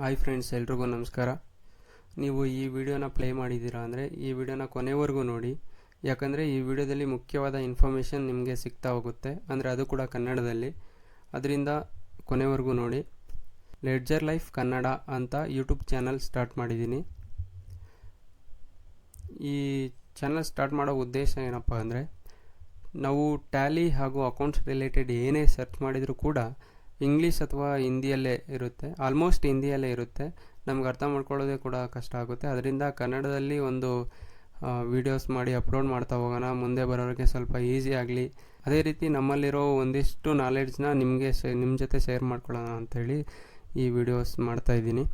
Hi friends ಎಲ್ರಿಗೂ ನಮಸ್ಕಾರ. ನೀವು ಈ ವಿಡಿಯೋನ ಪ್ಲೇ ಮಾಡಿದ್ದೀರಾ ಅಂದರೆ ಈ ವಿಡಿಯೋನ ಕೊನೆವರೆಗೂ ನೋಡಿ. ಯಾಕಂದರೆ ಈ ವಿಡಿಯೋದಲ್ಲಿ ಮುಖ್ಯವಾದ ಇನ್ಫಾರ್ಮೇಷನ್ ನಿಮಗೆ ಸಿಗ್ತಾ ಹೋಗುತ್ತೆ. ಅಂದರೆ ಅದು ಕೂಡ ಕನ್ನಡದಲ್ಲಿ. ಅದರಿಂದ ಕೊನೆವರೆಗೂ ನೋಡಿ. ಲೆಡ್ಜರ್ ಲೈಫ್ ಕನ್ನಡ ಅಂತ ಯೂಟ್ಯೂಬ್ ಚಾನಲ್ ಸ್ಟಾರ್ಟ್ ಮಾಡಿದ್ದೀನಿ. ಈ ಚಾನಲ್ ಸ್ಟಾರ್ಟ್ ಮಾಡೋ ಉದ್ದೇಶ ಏನಪ್ಪ ಅಂದರೆ, ನಾವು ಟ್ಯಾಲಿ ಹಾಗೂ ಅಕೌಂಟ್ಸ್ ರಿಲೇಟೆಡ್ ಏನೇ ಸರ್ಚ್ ಮಾಡಿದರೂ ಕೂಡ ಇಂಗ್ಲೀಷ್ ಅಥವಾ ಹಿಂದಿಯಲ್ಲೇ ಇರುತ್ತೆ. ಆಲ್ಮೋಸ್ಟ್ ಹಿಂದಿಯಲ್ಲೇ ಇರುತ್ತೆ. ನಮ್ಗೆ ಅರ್ಥ ಮಾಡ್ಕೊಳ್ಳೋದೇ ಕೂಡ ಕಷ್ಟ ಆಗುತ್ತೆ. ಅದರಿಂದ ಕನ್ನಡದಲ್ಲಿ ಒಂದು ವೀಡಿಯೋಸ್ ಮಾಡಿ ಅಪ್ಲೋಡ್ ಮಾಡ್ತಾ ಹೋಗೋಣ. ಮುಂದೆ ಬರೋರಿಗೆ ಸ್ವಲ್ಪ ಈಸಿ ಆಗಲಿ. ಅದೇ ರೀತಿ ನಮ್ಮಲ್ಲಿರೋ ಒಂದಿಷ್ಟು ನಾಲೆಡ್ಜ್ನ ನಿಮಗೆ ಶೇ ನಿಮ್ಮ ಜೊತೆ ಶೇರ್ ಮಾಡ್ಕೊಳ್ಳೋಣ ಅಂಥೇಳಿ ಈ ವಿಡಿಯೋಸ್ ಮಾಡ್ತಾ ಇದ್ದೀನಿ.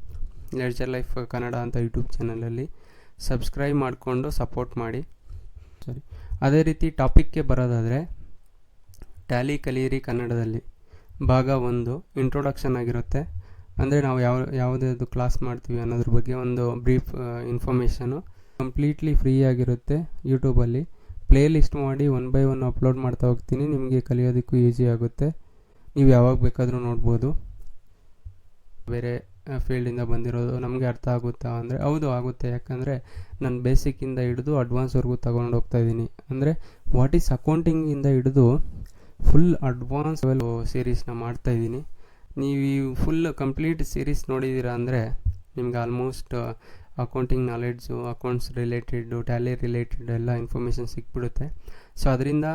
ಲೆಡ್ಜರ್ ಲೈಫ್ ಕನ್ನಡ ಅಂತ ಯೂಟ್ಯೂಬ್ ಚಾನಲಲ್ಲಿ ಸಬ್ಸ್ಕ್ರೈಬ್ ಮಾಡಿಕೊಂಡು ಸಪೋರ್ಟ್ ಮಾಡಿ. ಸರಿ ಅದೇ ರೀತಿ ಟಾಪಿಕ್ಗೆ ಬರೋದಾದರೆ ಟ್ಯಾಲಿ ಕಲಿಯಿರಿ ಕನ್ನಡದಲ್ಲಿ ಭಾಗ ಒಂದು ಇಂಟ್ರೊಡಕ್ಷನ್ ಆಗಿರುತ್ತೆ. ಅಂದರೆ ನಾವು ಯಾವ, ಯಾವುದ್ಯಾವುದು ಕ್ಲಾಸ್ ಮಾಡ್ತೀವಿ ಅನ್ನೋದ್ರ ಬಗ್ಗೆ ಒಂದು ಬ್ರೀಫ್ ಇನ್ಫಾರ್ಮೇಷನು ಕಂಪ್ಲೀಟ್ಲಿ ಫ್ರೀ ಆಗಿರುತ್ತೆ ಯೂಟ್ಯೂಬಲ್ಲಿ ಪ್ಲೇ ಲಿಸ್ಟ್ ಮಾಡಿ ಒನ್ ಬೈ ಒನ್ ಅಪ್ಲೋಡ್ ಮಾಡ್ತಾ ಹೋಗ್ತೀನಿ. ನಿಮಗೆ ಕಲಿಯೋದಕ್ಕೂ ಈಸಿ ಆಗುತ್ತೆ. ನೀವು ಯಾವಾಗ ಬೇಕಾದರೂ ನೋಡ್ಬೋದು. ಬೇರೆ ಫೀಲ್ಡಿಂದ ಬಂದಿರೋದು ನಮಗೆ ಅರ್ಥ ಆಗುತ್ತಾ? ಅಂದರೆ ಹೌದು, ಆಗುತ್ತೆ. ಯಾಕಂದರೆ ನಾನು ಬೇಸಿಕ್ಕಿಂದ ಹಿಡಿದು ಅಡ್ವಾನ್ಸ್ವರೆಗೂ ತೊಗೊಂಡು ಹೋಗ್ತಾ ಇದ್ದೀನಿ. ಅಂದರೆ ವಾಟ್ ಈಸ್ ಅಕೌಂಟಿಂಗಿಂದ ಹಿಡಿದು ಫುಲ್ ಅಡ್ವಾನ್ಸ್ ಲೆವೆಲ್ ಸೀರೀಸ್ನ ಮಾಡ್ತಾ ಇದ್ದೀನಿ. ನೀವು ಈ ಫುಲ್ ಕಂಪ್ಲೀಟ್ ಸೀರೀಸ್ ನೋಡಿದ್ದೀರಾ ಅಂದರೆ ನಿಮ್ಗೆ almost accounting knowledge accounts related Tally related ಎಲ್ಲ ಇನ್ಫಾರ್ಮೇಷನ್ ಸಿಕ್ಬಿಡುತ್ತೆ. ಸೊ ಅದರಿಂದ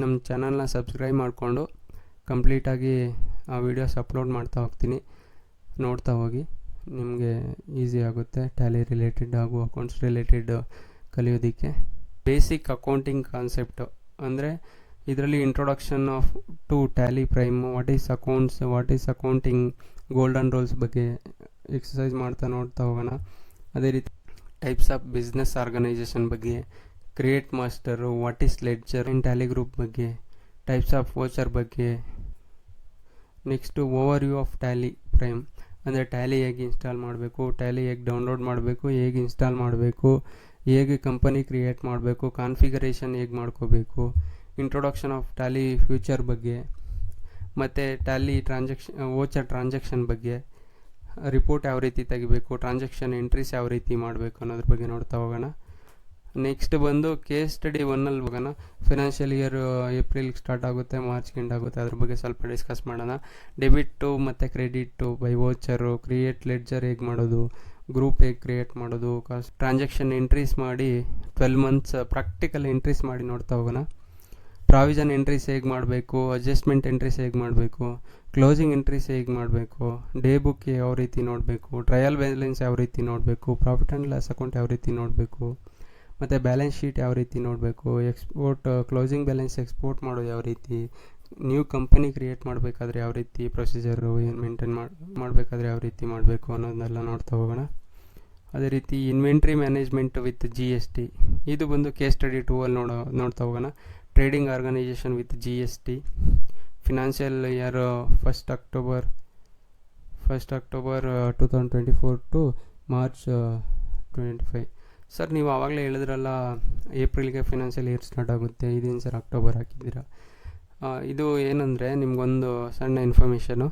ನಮ್ಮ ಚಾನಲ್ನ ಸಬ್ಸ್ಕ್ರೈಬ್ ಮಾಡಿಕೊಂಡು ಕಂಪ್ಲೀಟಾಗಿ ಆ ವಿಡಿಯೋಸ್ ಅಪ್ಲೋಡ್ ಮಾಡ್ತಾ ಹೋಗ್ತೀನಿ. ನೋಡ್ತಾ ಹೋಗಿ, ನಿಮಗೆ ಈಸಿ ಆಗುತ್ತೆ ಟ್ಯಾಲಿ ರಿಲೇಟೆಡ್ ಹಾಗೂ ಅಕೌಂಟ್ಸ್ ರಿಲೇಟೆಡ್ ಕಲಿಯೋದಕ್ಕೆ. ಬೇಸಿಕ್ ಅಕೌಂಟಿಂಗ್ ಕಾನ್ಸೆಪ್ಟು ಅಂದರೆ ಇದರಲ್ಲಿ introduction of to Tally prime what is accounts what is accounting golden rules ಬಗ್ಗೆ ಎಕ್ಸಸೈಸ್ ಮಾಡ್ತಾ ನೋಡ್ತಾ ಹೋಗೋಣ. ಅದೇ ರೀತಿ ಟೈಪ್ಸ್ ಆಫ್ ಬಿಸ್ನೆಸ್ ಆರ್ಗನೈಸೇಷನ್ ಬಗ್ಗೆ create master what is ledger in Tally group ಬಗ್ಗೆ ಟೈಪ್ಸ್ ಆಫ್ ವೋಚರ್ ಬಗ್ಗೆ next overview of Tally prime ಅಂದರೆ ಟ್ಯಾಲಿ ಹೇಗೆ ಇನ್ಸ್ಟಾಲ್ ಮಾಡಬೇಕು ಟ್ಯಾಲಿ ಹೇಗೆ ಡೌನ್ಲೋಡ್ ಮಾಡಬೇಕು, ಹೇಗೆ ಇನ್ಸ್ಟಾಲ್ ಮಾಡಬೇಕು, ಹೇಗೆ ಕಂಪನಿ ಕ್ರಿಯೇಟ್ ಮಾಡಬೇಕು ಕಾನ್ಫಿಗರೇಷನ್ ಹೇಗೆ ಮಾಡ್ಕೋಬೇಕು ಇಂಟ್ರೊಡಕ್ಷನ್ ಆಫ್ ಟ್ಯಾಲಿ ಫ್ಯೂಚರ್ ಬಗ್ಗೆ, ಮತ್ತು ಟ್ಯಾಲಿ ಟ್ರಾನ್ಸಾಕ್ಷನ್ ಓಚರ್ ಟ್ರಾನ್ಸಾಕ್ಷನ್ ಬಗ್ಗೆ ರಿಪೋರ್ಟ್ ಯಾವ ರೀತಿ ತೆಗಿಬೇಕು ಟ್ರಾನ್ಸಾಕ್ಷನ್ ಎಂಟ್ರೀಸ್ ಯಾವ ರೀತಿ ಮಾಡಬೇಕು ಅನ್ನೋದ್ರ ಬಗ್ಗೆ ನೋಡ್ತಾ ಹೋಗೋಣ. ನೆಕ್ಸ್ಟ್ ಬಂದು ಕೇಸ್ ಸ್ಟಡಿ ಒನ್ನಲ್ಲಿ ಹೋಗೋಣ. ಫಿನಾನ್ಷಿಯಲ್ ಇಯರ್ ಏಪ್ರಿಲ್ಗೆ ಸ್ಟಾರ್ಟ್ ಆಗುತ್ತೆ ಮಾರ್ಚ್ಗೆ ಎಂಡ್ ಆಗುತ್ತೆ, ಅದ್ರ ಬಗ್ಗೆ ಸ್ವಲ್ಪ ಡಿಸ್ಕಸ್ ಮಾಡೋಣ. ಡೆಬಿಟ್ಟು ಮತ್ತು credit by voucher create ledger ಹೇಗೆ ಮಾಡೋದು ಗ್ರೂಪ್ ಹೇಗೆ ಕ್ರಿಯೇಟ್ ಮಾಡೋದು ಕಾಸ್ಟ್ ಟ್ರಾನ್ಸಾಕ್ಷನ್ ಎಂಟ್ರೀಸ್ ಮಾಡಿ ಟ್ವೆಲ್ ಮಂತ್ಸ್ ಪ್ರಾಕ್ಟಿಕಲ್ ಎಂಟ್ರೀಸ್ ಮಾಡಿ ನೋಡ್ತಾ ಹೋಗೋಣ. ಪ್ರಾವಿಷನ್ ಎಂಟ್ರೀಸ್ ಹೇಗೆ ಮಾಡಬೇಕು ಅಡ್ಜಸ್ಟ್ಮೆಂಟ್ ಎಂಟ್ರೀಸ್ ಹೇಗೆ ಮಾಡಬೇಕು ಕ್ಲೋಸಿಂಗ್ ಎಂಟ್ರೀಸ್ ಹೇಗೆ ಮಾಡಬೇಕು ಡೇ ಬುಕ್ ಯಾವ ರೀತಿ ನೋಡಬೇಕು ಟ್ರಯಲ್ ಬ್ಯಾಲೆನ್ಸ್ ಯಾವ ರೀತಿ ನೋಡಬೇಕು ಪ್ರಾಫಿಟ್ ಆ್ಯಂಡ್ ಲಾಸ್ ಅಕೌಂಟ್ ಯಾವ ರೀತಿ ನೋಡಬೇಕು, ಮತ್ತು ಬ್ಯಾಲೆನ್ಸ್ ಶೀಟ್ ಯಾವ ರೀತಿ ನೋಡಬೇಕು ಎಕ್ಸ್ಪೋರ್ಟ್ ಕ್ಲೋಸಿಂಗ್ ಬ್ಯಾಲೆನ್ಸ್ ಎಕ್ಸ್ಪೋರ್ಟ್ ಮಾಡೋದು ಯಾವ ರೀತಿ ನ್ಯೂ ಕಂಪನಿ ಕ್ರಿಯೇಟ್ ಮಾಡಬೇಕಾದ್ರೆ ಯಾವ ರೀತಿ ಪ್ರೊಸೀಜರು ಏನು ಮೇಂಟೈನ್ ಮಾಡಿ, ಮಾಡಬೇಕಾದ್ರೆ ಯಾವ ರೀತಿ ಮಾಡಬೇಕು ಅನ್ನೋದನ್ನೆಲ್ಲ ನೋಡ್ತಾ ಹೋಗೋಣ. ಅದೇ ರೀತಿ inventory management with G S T ಇದು ಬಂದು ಕೇಸ್ ಸ್ಟಡಿ ಟೂ ಅಲ್ಲಿ ನೋಡೋ, ನೋಡ್ತಾ ಹೋಗೋಣ. With G S T financial year first first October two thousand twenty four to March twenty five sir ನೀವು ಆವಾಗಲೇ ಹೇಳಿದ್ರಲ್ಲ ಏಪ್ರಿಲ್ಗೆ ಫಿನಾನ್ಷಿಯಲ್ ಇಯರ್ ಸ್ಟಾರ್ಟ್ ಆಗುತ್ತೆ. ಇದೇನು ಸರ್ ಅಕ್ಟೋಬರ್ ಹಾಕಿದ್ದೀರಾ. ಇದು ಏನಂದರೆ ನಿಮಗೊಂದು ಸಣ್ಣ ಇನ್ಫಾರ್ಮೇಷನು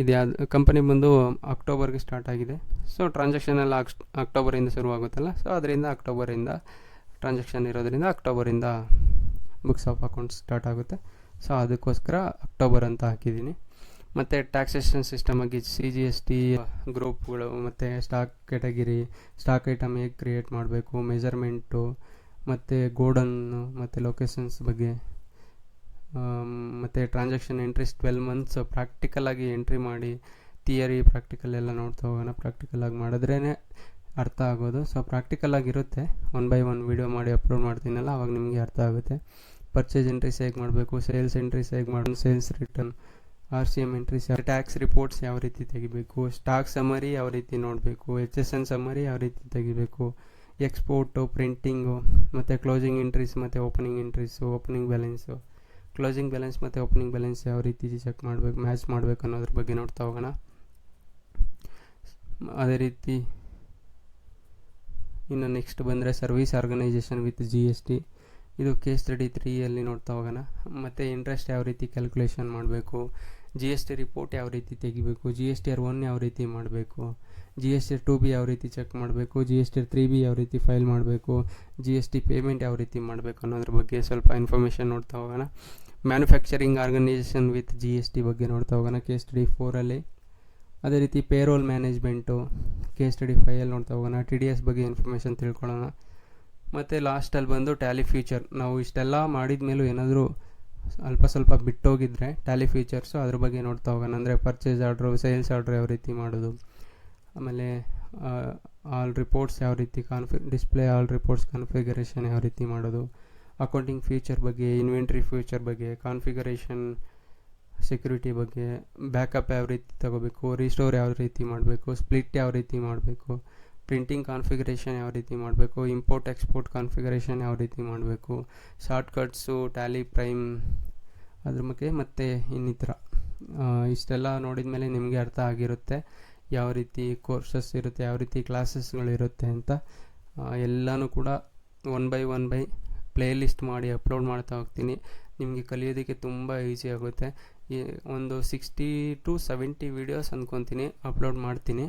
ಇದು ಯಾವ್ದು ಕಂಪನಿ ಬಂದು ಅಕ್ಟೋಬರ್ಗೆ ಸ್ಟಾರ್ಟ್ ಆಗಿದೆ. ಸೊ ಟ್ರಾನ್ಸಾಕ್ಷನ್ ಎಲ್ಲ ಅಕ್ಸ್ ಅಕ್ಟೋಬರಿಂದ ಶುರುವಾಗುತ್ತಲ್ಲ. ಸೊ ಅದರಿಂದ ಅಕ್ಟೋಬರಿಂದ ಟ್ರಾನ್ಸಾಕ್ಷನ್ ಇರೋದರಿಂದ ಅಕ್ಟೋಬರಿಂದ ಬುಕ್ಸ್ ಆಫ್ ಅಕೌಂಟ್ಸ್ ಸ್ಟಾರ್ಟ್ ಆಗುತ್ತೆ. ಸೊ ಅದಕ್ಕೋಸ್ಕರ ಅಕ್ಟೋಬರ್ ಅಂತ ಹಾಕಿದ್ದೀನಿ. ಮತ್ತು ಟ್ಯಾಕ್ಸೇಷನ್ ಸಿಸ್ಟಮ್ ಆಗಿ ಸಿ ಜಿ ಎಸ್ ಟಿ ಗ್ರೂಪ್ಗಳು ಮತ್ತು ಸ್ಟಾಕ್ ಕೆಟಗಿರಿ ಸ್ಟಾಕ್ ಐಟಮ್ ಹೇಗೆ ಕ್ರಿಯೇಟ್ ಮಾಡಬೇಕು ಮೆಜರ್ಮೆಂಟು ಮತ್ತು ಗೋಡನ್ನು ಮತ್ತು ಲೊಕೇಶನ್ಸ್ ಬಗ್ಗೆ ಮತ್ತು ಟ್ರಾನ್ಸಾಕ್ಷನ್ ಎಂಟ್ರೀಸ್ ಟ್ವೆಲ್ ಮಂತ್ಸ್ ಪ್ರಾಕ್ಟಿಕಲಾಗಿ ಎಂಟ್ರಿ ಮಾಡಿ ಥಿಯರಿ ಪ್ರಾಕ್ಟಿಕಲ್ ಎಲ್ಲ ನೋಡ್ತಾ ಹೋಗೋಣ. ಪ್ರಾಕ್ಟಿಕಲಾಗಿ ಮಾಡಿದ್ರೇ ಅರ್ಥ ಆಗೋದು. ಸೊ ಪ್ರಾಕ್ಟಿಕಲಾಗಿರುತ್ತೆ ಒನ್ ಬೈ ಒನ್ ವೀಡಿಯೋ ಮಾಡಿ ಅಪ್ಲೋಡ್ ಮಾಡ್ತೀನಲ್ಲ, ಅವಾಗ ನಿಮಗೆ ಅರ್ಥ ಆಗುತ್ತೆ. ಪರ್ಚೇಸ್ ಎಂಟ್ರೀಸ್ ಹೇಗೆ ಮಾಡಬೇಕು ಸೇಲ್ಸ್ ಎಂಟ್ರೀಸ್ ಹೇಗೆ ಮಾಡೋದು sales return R C M entries tax reports ಯಾವ ರೀತಿ ತೆಗಿಬೇಕು ಸ್ಟಾಕ್ ಸಮರಿ ಯಾವ ರೀತಿ ನೋಡಬೇಕು ಎಚ್ ಎಸ್ ಎನ್ ಸಮರಿ ಯಾವ ರೀತಿ ತೆಗಿಬೇಕು ಎಕ್ಸ್ಪೋರ್ಟು ಪ್ರಿಂಟಿಂಗು ಮತ್ತು ಕ್ಲೋಸಿಂಗ್ ಎಂಟ್ರೀಸ್ ಮತ್ತು opening entries opening balance closing balance ಮತ್ತು ಓಪನಿಂಗ್ ಬ್ಯಾಲೆನ್ಸ್ ಯಾವ ರೀತಿ ಚೆಕ್ ಮಾಡಬೇಕು ಮ್ಯಾಚ್ ಮಾಡಬೇಕು ಅನ್ನೋದ್ರ ಬಗ್ಗೆ ನೋಡ್ತಾ ಹೋಗೋಣ. ಅದೇ ರೀತಿ ಇನ್ನು ನೆಕ್ಸ್ಟ್ ಬಂದರೆ service organisation with G S T ಇದು ಕೇಸ್ ಸ್ಟಡಿ ತ್ರೀಯಲ್ಲಿ ನೋಡ್ತಾ ಹೋಗೋಣ. ಮತ್ತು ಇಂಟ್ರೆಸ್ಟ್ ಯಾವ ರೀತಿ ಕ್ಯಾಲ್ಕುಲೇಷನ್ ಮಾಡಬೇಕು? ಜಿ ಎಸ್ ಟಿ ರಿಪೋರ್ಟ್ ಯಾವ ರೀತಿ ತೆಗಿಬೇಕು? G S T R one ಯಾವ ರೀತಿ ಮಾಡಬೇಕು? G S T two B ಯಾವ ರೀತಿ ಚೆಕ್ ಮಾಡಬೇಕು? G S T three B ಯಾವ ರೀತಿ ಫೈಲ್ ಮಾಡಬೇಕು? ಜಿ ಎಸ್ ಟಿ ಪೇಮೆಂಟ್ ಯಾವ ರೀತಿ ಮಾಡಬೇಕು ಅನ್ನೋದ್ರ ಬಗ್ಗೆ ಸ್ವಲ್ಪ ಇನ್ಫಾರ್ಮೇಷನ್ ನೋಡ್ತಾ ಹೋಗೋಣ. Manufacturing organisation with G S T ಬಗ್ಗೆ ನೋಡ್ತಾ ಹೋಗೋಣ ಕೆ ಸ್ಟಡಿ ಫೋರಲ್ಲಿ ಅದೇ ರೀತಿ payroll management case study file ನೋಡ್ತಾ ಹೋಗೋಣ ಟಿ ಡಿ ಎಸ್ ಬಗ್ಗೆ ಇನ್ಫಾರ್ಮೇಷನ್ ತಿಳ್ಕೊಳ್ಳೋಣ. ಮತ್ತು ಲಾಸ್ಟಲ್ಲಿ ಬಂದು ಟ್ಯಾಲಿ ಫ್ಯೂಚರ್ ನಾವು ಇಷ್ಟೆಲ್ಲ ಮಾಡಿದ ಮೇಲೂ ಏನಾದರೂ ಅಲ್ಪ ಸ್ವಲ್ಪ ಬಿಟ್ಟೋಗಿದ್ರೆ ಟ್ಯಾಲಿ ಫ್ಯೂಚರ್ಸು ಅದ್ರ ಬಗ್ಗೆ ನೋಡ್ತಾ ಹೋಗೋಣ. ಅಂದರೆ ಪರ್ಚೇಸ್ ಆರ್ಡ್ರು ಸೇಲ್ಸ್ ಆರ್ಡ್ರು ಯಾವ ರೀತಿ ಮಾಡೋದು. ಆಮೇಲೆ ಆಲ್ ರಿಪೋರ್ಟ್ಸ್ ಯಾವ ರೀತಿ ಕಾನ್ಫಿ ಡಿಸ್ಪ್ಲೇ ಆಲ್ ರಿಪೋರ್ಟ್ಸ್ ಕಾನ್ಫಿಗರೇಷನ್ ಯಾವ ರೀತಿ ಮಾಡೋದು. ಅಕೌಂಟಿಂಗ್ ಫ್ಯೂಚರ್ ಬಗ್ಗೆ ಇನ್ವೆಂಟ್ರಿ ಫ್ಯೂಚರ್ ಬಗ್ಗೆ ಕಾನ್ಫಿಗರೇಷನ್ ಸೆಕ್ಯೂರಿಟಿ ಬಗ್ಗೆ ಬ್ಯಾಕಪ್ ಯಾವ ರೀತಿ ತಗೋಬೇಕು ರಿಸ್ಟೋರ್ ಯಾವ ರೀತಿ ಮಾಡಬೇಕು ಸ್ಪ್ಲಿಟ್ ಯಾವ ರೀತಿ ಮಾಡಬೇಕು ಪ್ರಿಂಟಿಂಗ್ ಕಾನ್ಫಿಗರೇಷನ್ ಯಾವ ರೀತಿ ಮಾಡಬೇಕು ಇಂಪೋರ್ಟ್ ಎಕ್ಸ್ಪೋರ್ಟ್ ಕಾನ್ಫಿಗರೇಷನ್ ಯಾವ ರೀತಿ ಮಾಡಬೇಕು ಶಾರ್ಟ್ಕಟ್ಸು ಟ್ಯಾಲಿ ಪ್ರೈಮ್ ಅದ್ರ ಬಗ್ಗೆ ಮತ್ತು ಇನ್ನಿತರ. ಇಷ್ಟೆಲ್ಲ ನೋಡಿದ ಮೇಲೆ ನಿಮಗೆ ಅರ್ಥ ಆಗಿರುತ್ತೆ, ಯಾವ ರೀತಿ ಕೋರ್ಸಸ್ ಇರುತ್ತೆ, ಯಾವ ರೀತಿ ಕ್ಲಾಸಸ್ಗಳಿರುತ್ತೆ ಅಂತ. ಎಲ್ಲನೂ ಕೂಡ one by one by playlist ಮಾಡಿ ಅಪ್ಲೋಡ್ ಮಾಡ್ತಾ ಹೋಗ್ತೀನಿ. ನಿಮಗೆ ಕಲಿಯೋದಕ್ಕೆ ತುಂಬ ಈಸಿ ಆಗುತ್ತೆ. ಒಂದು ಸಿಕ್ಸ್ಟಿ ಟು ಸೆವೆಂಟಿ ವೀಡಿಯೋಸ್ ಅಂದ್ಕೊತೀನಿ ಅಪ್ಲೋಡ್ ಮಾಡ್ತೀನಿ.